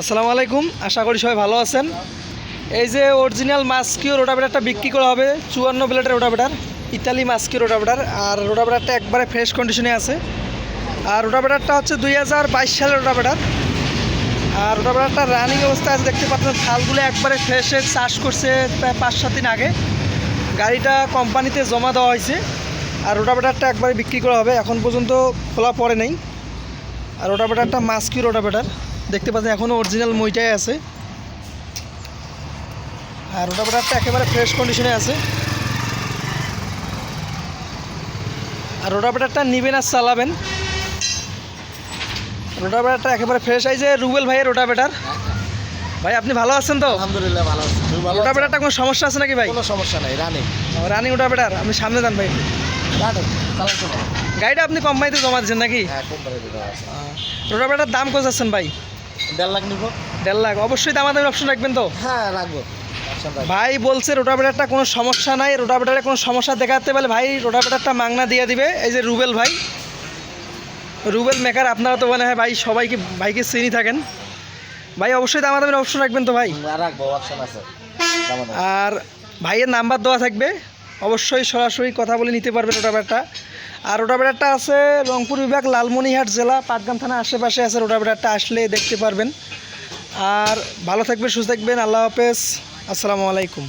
আসসালামু আলাইকুম, আশা করি সবাই ভালো আছেন। এই যে অরিজিনাল মাস্কিও রোটাভেটারটা বিক্রি করা হবে, চুয়ান্ন প্লেটের রোটাভেটার, ইতালি মাস্কিও রোটাভেটার, আর রোটাভেটারটা একবারে ফ্রেশ কন্ডিশনে আছে। আর রোটাভেটারটা হচ্ছে দুই হাজার বাইশ সালের রোটাভেটার। আর রোটাভেটারটা রানিং অবস্থায় আছে, দেখতে পাচ্ছেন, থালগুলো একবারে ফ্রেশে চাষ করছে প্রায় পাঁচ সাত দিন আগে। গাড়িটা কোম্পানিতে জমা দেওয়া হয়েছে, আর রোটাভেটারটা একবারে বিক্রি করা হবে, এখন পর্যন্ত খোলা পড়ে নেই। আর রোটাভেটারটা মাস্কি রোটাভেটার। দেখতে পাচ্ছেন এখনও অরিজিনাল মইটাই আছে। আর রোটাভেটারটা একেবারে ফ্রেশ কন্ডিশনে আছে। আর রোটাভেটারটা নিবেন আর চালাবেন। রোটাভেটারটা একেবারে ফ্রেশ এই যে রুবেল ভাইয়ের রোটাভেটার ভাই আপনি ভালো আছেন তো? আলহামদুলিল্লাহ ভালো আছি? রোটাভেটারটা কোনো সমস্যা আছে নাকি ভাই? কোনো সমস্যা নাই রানিং রানিং রোটাভেটার আপনি সামনে যান ভাই? গাড়িটা আপনি কোম্পানিতে জমা দিচ্ছেন নাকি? হ্যাঁ রোটাভেটার দাম কত আছেন ভাই? দেড় লাখ নিবো। দেড় লাখ। অবশ্যই দামাদামি অপশন রাখবেন তো? হ্যাঁ রাখব। ভাই বলছে রোটাভেটারটা কোনো সমস্যা নাই রোটাভেটারে কোনো সমস্যা দেখাতে পারলে ভাই রোটাভেটারটা মাংনা দিয়ে দিবে। এই যে রুবেল ভাই রুবেল মেকার আপনারা তো মনে হয় ভাই সবাইকে ভাইকে চিনি থাকেন। ভাই অবশ্যই দামাদামির অপশন রাখবেন তো ভাই? আছে। আর ভাইয়ের নাম্বার দেওয়া থাকবে। অবশ্যই সরাসরি কথা বলে নিতে পারবেন রোটাভেটারটা। আর রোটাভেটারটা আছে রংপুর বিভাগ লালমনিহাট জেলা, পাটগ্রাম থানার আশেপাশে আছে রোটাভেটারটা, আসলে দেখতে পারবেন। আর ভালো থাকবেন, সুস্থ থাকবেন, আল্লাহ হাফেজ, আসসালামু আলাইকুম।